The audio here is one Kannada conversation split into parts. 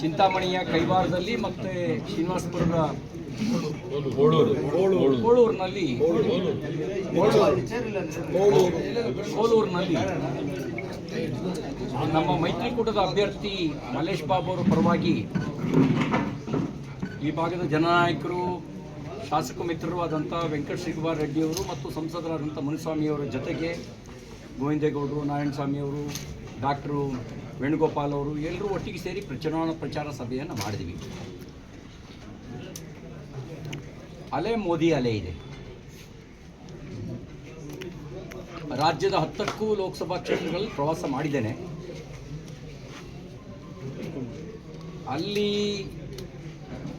ಚಿಂತಾಮಣಿಯ ಕೈವಾರದಲ್ಲಿ ಮತ್ತು ಶ್ರೀನಿವಾಸಪುರದ ಕೋಳೂರು ಕೋಳೂರಿನಲ್ಲಿ ಕೋಲೂರಿನಲ್ಲಿ ನಮ್ಮ ಮೈತ್ರಿಕೂಟದ ಅಭ್ಯರ್ಥಿ ಮಲ್ಲೇಶ್ ಬಾಬು ಅವರ ಪರವಾಗಿ ಈ ಭಾಗದ ಜನನಾಯಕರು ಶಾಸಕ ಮಿತ್ರರು ಆದಂಥ ವೆಂಕಟ ಶ್ರೀಕುಮಾರ್ ರೆಡ್ಡಿಯವರು ಮತ್ತು ಸಂಸದರಾದಂಥ ಮುನಿಸ್ವಾಮಿಯವರ ಜೊತೆಗೆ ಗೋವಿಂದೇಗೌಡರು ನಾರಾಯಣಸ್ವಾಮಿಯವರು ಡಾಕ್ಟರು ವೇಣುಗೋಪಾಲ್ ಅವರು ಎಲ್ಲರೂ ಒಟ್ಟಿಗೆ ಸೇರಿ ಚುನಾವಣಾ ಪ್ರಚಾರ ಸಭೆಯನ್ನು ಮಾಡಿದ್ವಿ. ಅಲೆ ಮೋದಿ ಅಲೆ ಇದೆ. ರಾಜ್ಯದ ಹತ್ತಕ್ಕೂ ಲೋಕಸಭಾ ಕ್ಷೇತ್ರಗಳಲ್ಲಿ ಪ್ರವಾಸ ಮಾಡಿದ್ದೇನೆ. ಅಲ್ಲಿ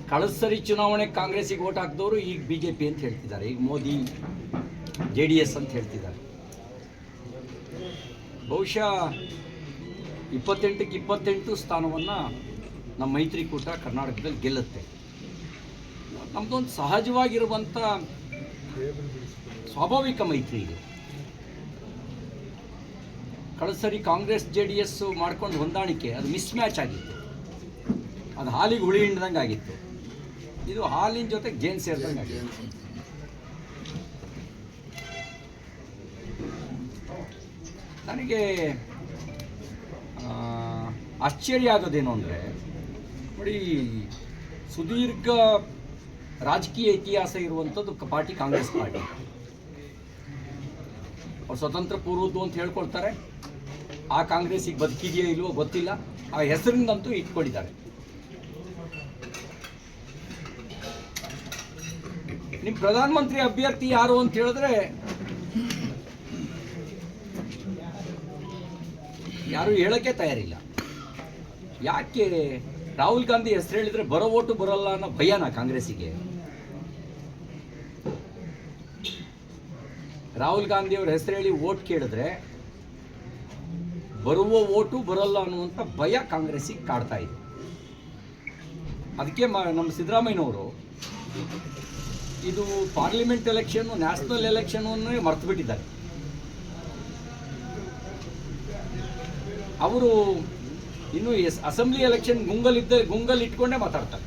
ಕಳಸರಿ ಸರಿ ಚುನಾವಣೆ ಕಾಂಗ್ರೆಸ್ಸಿಗೆ ಓಟ್ ಹಾಕಿದವರು ಈಗ ಬಿ ಜೆ ಪಿ ಅಂತ ಹೇಳ್ತಿದ್ದಾರೆ. ಈಗ ಮೋದಿ, ಜೆ ಡಿ ಎಸ್ ಅಂತ ಹೇಳ್ತಿದ್ದಾರೆ. ಬಹುಶಃ ಇಪ್ಪತ್ತೆಂಟಕ್ಕೆ ಇಪ್ಪತ್ತೆಂಟು ಸ್ಥಾನವನ್ನು ನಮ್ಮ ಮೈತ್ರಿಕೂಟ ಕರ್ನಾಟಕದಲ್ಲಿ ಗೆಲ್ಲುತ್ತೆ. ನಮ್ಮದೊಂದು ಸಹಜವಾಗಿರುವಂಥ ಸ್ವಾಭಾವಿಕ ಮೈತ್ರಿ ಇದು. ಕಳೆದ ಸರಿ ಕಾಂಗ್ರೆಸ್, ಜೆ ಡಿ ಎಸ್ ಮಾಡ್ಕೊಂಡು ಹೊಂದಾಣಿಕೆ ಅದು ಮಿಸ್ ಮ್ಯಾಚ್ ಆಗಿತ್ತು. ಅದು ಹಾಲಿಗೆ ಹುಳಿ ಹಿಂಡ್ದಂಗೆ ಆಗಿತ್ತು. ಇದು ಹಾಲಿನ ಜೊತೆ ಜೇನು ಸೇರಿದಂಗೆ ಆಗಿತ್ತು. ನನಗೆ ಆಶ್ಚರ್ಯ ಆಗೋದೇನು ಅಂದರೆ, ನೋಡಿ, ಸುದೀರ್ಘ ರಾಜಕೀಯ ಇತಿಹಾಸ ಇರುವಂಥದ್ದು ಪಾರ್ಟಿ ಕಾಂಗ್ರೆಸ್ ಪಾರ್ಟಿ. ಅವ್ರು ಸ್ವತಂತ್ರ ಪೂರ್ವದ್ದು ಅಂತ ಹೇಳ್ಕೊಳ್ತಾರೆ ಆ ಕಾಂಗ್ರೆಸ್ಸಿಗೆ ಬದುಕಿದೆಯೋ ಇಲ್ವೋ ಗೊತ್ತಿಲ್ಲ. ಆ ಹೆಸರಿನಂತೂ ಇಟ್ಕೊಂಡಿದ್ದಾರೆ. ನಿಮ್ಮ ಪ್ರಧಾನಮಂತ್ರಿ ಅಭ್ಯರ್ಥಿ ಯಾರು ಅಂತ ಹೇಳಿದ್ರೆ, ಯಾರು ಹೇಳಕ್ಕೆ ತಯಾರಿಲ್ಲ. ಯಾಕೆ ರಾಹುಲ್ ಗಾಂಧಿ ಹೆಸರು ಹೇಳಿದ್ರೆ ಬರೋ ಓಟು ಬರಲ್ಲ ಅನ್ನೋ ಭಯನಾ ಕಾಂಗ್ರೆಸ್ಸಿಗೆ? ರಾಹುಲ್ ಗಾಂಧಿ ಅವ್ರ ಹೆಸರು ಹೇಳಿ ಓಟ್ ಕೇಳಿದ್ರೆ ಬರುವ ಓಟು ಬರಲ್ಲ ಅನ್ನುವಂಥ ಭಯ ಕಾಂಗ್ರೆಸ್ಸಿಗೆ ಕಾಡ್ತಾ ಇದೆ. ಅದಕ್ಕೆ ನಮ್ಮ ಸಿದ್ದರಾಮಯ್ಯನವರು ಇದು ಪಾರ್ಲಿಮೆಂಟ್ ಎಲೆಕ್ಷನ್ನು ನ್ಯಾಷನಲ್ ಎಲೆಕ್ಷನ್ ಮರ್ತು ಬಿಟ್ಟಿದ್ದಾರೆ ಅವರು ಇನ್ನು ಎಸ್ ಅಸೆಂಬ್ಲಿ ಎಲೆಕ್ಷನ್ ಗುಂಗಲಿದ್ದ ಗುಂಗಲ್ ಇಟ್ಕೊಂಡೇ ಮಾತಾಡ್ತಾರೆ.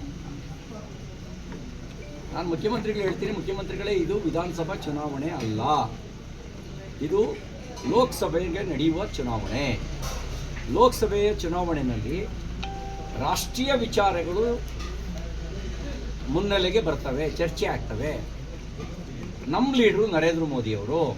ನಾನು ಮುಖ್ಯಮಂತ್ರಿಗಳು ಹೇಳ್ತೀನಿ, ಮುಖ್ಯಮಂತ್ರಿಗಳೇ, ಇದು ವಿಧಾನಸಭಾ ಚುನಾವಣೆ ಅಲ್ಲ. ಇದು ಲೋಕಸಭೆಗೆ ನಡೆಯುವ ಚುನಾವಣೆ. ಲೋಕಸಭೆಯ ಚುನಾವಣೆಯಲ್ಲಿ ರಾಷ್ಟ್ರೀಯ ವಿಚಾರಗಳು ಮುನ್ನೆಲೆಗೆ ಬರ್ತವೆ, ಚರ್ಚೆ ಆಗ್ತವೆ. ನಮ್ಮ ಲೀಡ್ರು ನರೇಂದ್ರ ಮೋದಿಯವರು.